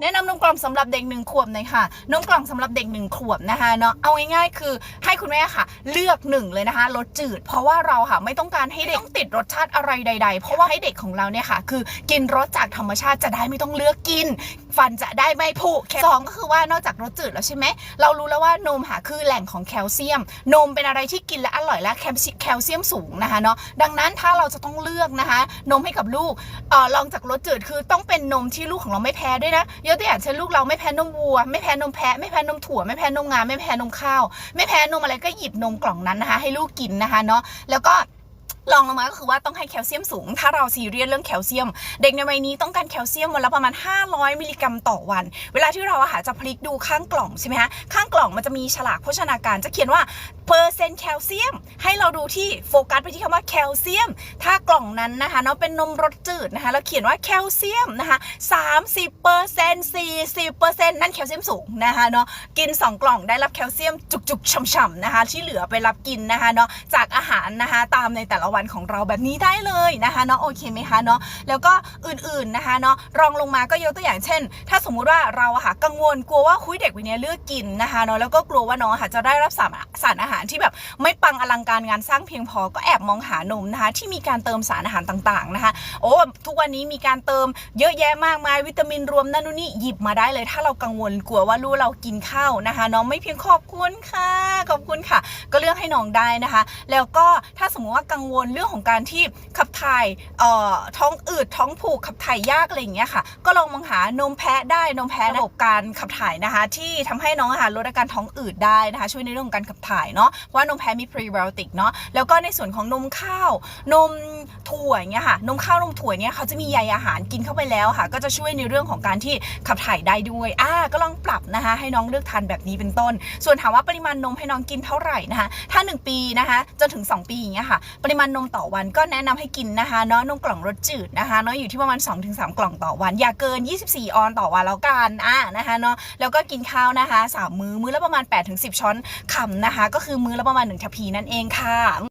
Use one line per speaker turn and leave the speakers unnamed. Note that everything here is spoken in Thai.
แนะนำนมกล่องสำหรับเด็กหนึ่งขวบหน่อยค่ะนมกล่องสำหรับเด็กหนึ่งขวบนะคะเนาะเอาง่ายๆคือให้คุณแม่ค่ะ เลือกหนึ่งเลยนะคะรสจืด เพราะว่าเราค่ะไม่ต้องการให้เด็กต้องติดรสชาติอะไรใด ๆ เพราะว่าให้เด็กของเราเนี่ยค่ะ คือกินรสจากธรรมชาติจะได้ไม่ต้องเลือกกิน ฟันจะได้ไม่ผุสองก็คือว่านอกจากรสจืดแล้วใช่ไหมเรารู้แล้วว่านมค่ะคือแหล่งของแคลเซียม นมเป็นอะไรที่กินและอร่อยและแคลเซีแคลเซียมสูงนะคะเนาะดังนั้นถ้าเราจะต้องเลือกนะคะ นมให้กับลูกเอ่อลองจากรสจืดคือต้องเป็นนมที่ลูกของเราไม่แพ้ด้วยนะยกตัวอย่างเช่นลูกเราไม่แพ้นมวัว ไม่แพ้นมแพะไม่แพ้นมถั่วไม่แพ้นมงาไม่แพ้นมข้าว ไม่แพ้นมอะไรก็หยิบนมกล่องนั้นนะคะ ให้ลูกกินนะคะเนาะแล้วก็ ลองลงมาก็คือว่าต้องให้แคลเซียมสูง ถ้าเราซีเรียสเรื่องแคลเซียม เด็กในวัยนี้ต้องการแคลเซียมวันละประมาณ 500 มิลลิกรัมต่อวัน เวลาที่เราอาหารจะพลิกดูข้างกล่องใช่ไหมคะข้างกล่องมันจะมีฉลากโภชนาการจะเขียนว่าเปอร์เซ็นต์แคลเซียม ให้เราดูที่โฟกัสไปที่คำว่าแคลเซียม ถ้ากล่องนั้นนะคะเนาะเป็นนมรสจืดนะคะแล้วเขียนว่าแคลเซียมนะคะ30เปอร์เซ็นต์40เปอร์เซ็นต์นั่นแคลเซียมสูงนะคะเนาะกิน 2 กล่องได้รับแคลเซียมจุกๆช่ำๆนะคะที่เหลือไปรับกินนะคะเนาะจากอาหารนะคะตามในแต่ละวันของเราแบบนี้ได้เลยนะคะเนาะโอเคไหมคะเนาะแล้วก็อื่นๆนะคะเนาะรองลงมาก็ยกตัวอย่างเช่น ถ้าสมมุติว่าเราอะค่ะกังวลกลัวว่าคุยเด็กวัยเนี้เลือกกินนะคะเนาะแล้วก็กลัวว่าน้องอะค่ะจะได้รับสารสารอาหารที่แบบไม่ปังอลังการงานสร้างเพียงพอก็แอบมองหานมนะคะที่มีการเติมสารอาหารต่างๆนะคะโอ้ทุกวันนี้มีการเติมเยอะแยะมากมายวิตามินรวมนั่นนู่นนี่หยิบมาได้เลย ถ้าเรากังวลกลัวว่าลูกเรากินข้าวนะคะน้องไม่เพียงขอบคุณค่ะขอบคุณค่ะ ก็เลือกให้น้องได้นะคะ แล้วก็ถ้าสมมติว่ากังวลเรื่องของการที่ขับถ่ายเอ่อท้องอืดท้องผูกขับถ่ายยากอะไรอย่างเงี้ยค่ะ ก็ลองมองหานมแพะได้นมแพะระบบการขับถ่ายนะคะ ที่ทำให้น้องอาหารลดอาการท้องอืดได้นะคะ ช่วยในเรื่องของการขับถ่ายเนาะเพราะว่านมแพะมีพรีไบโอติกเนาะแล้วก็ในส่วนของนมข้าว นมถั่วอย่างเงี้ยค่ะนมข้าวนมถั่วเนี่ยเขาจะมีใยอาหารกินเข้าไปแล้วค่ะ ก็จะช่วยในเรื่องของการที่ขับถ่ายได้ด้วยอ่าก็ลองปรับนะคะ ให้น้องเลือกทานแบบนี้เป็นต้น ส่วนถามว่าปริมาณนมให้น้องกินเท่าไหร่นะคะถ้า 1 ปีนะคะจนถึง 2 ปีอย่างเงี้ยค่ะ ปริมาณนมต่อวันก็แนะนำให้กินนะคะเนาะนมกล่องรสจืดนะคะเนาะอยู่ที่ประมาณ 2-3 กล่องต่อวัน อย่าเกิน 24 ออนต่อวันแล้วกันอ่านะคะเนาะแล้วก็กินข้าวนะคะสามมื้อมื้อละประมาณ 8-10 ช้อนคำนะคะ ก็คือมื้อละประมาณ 1ทัพพีนั่นเองค่ะ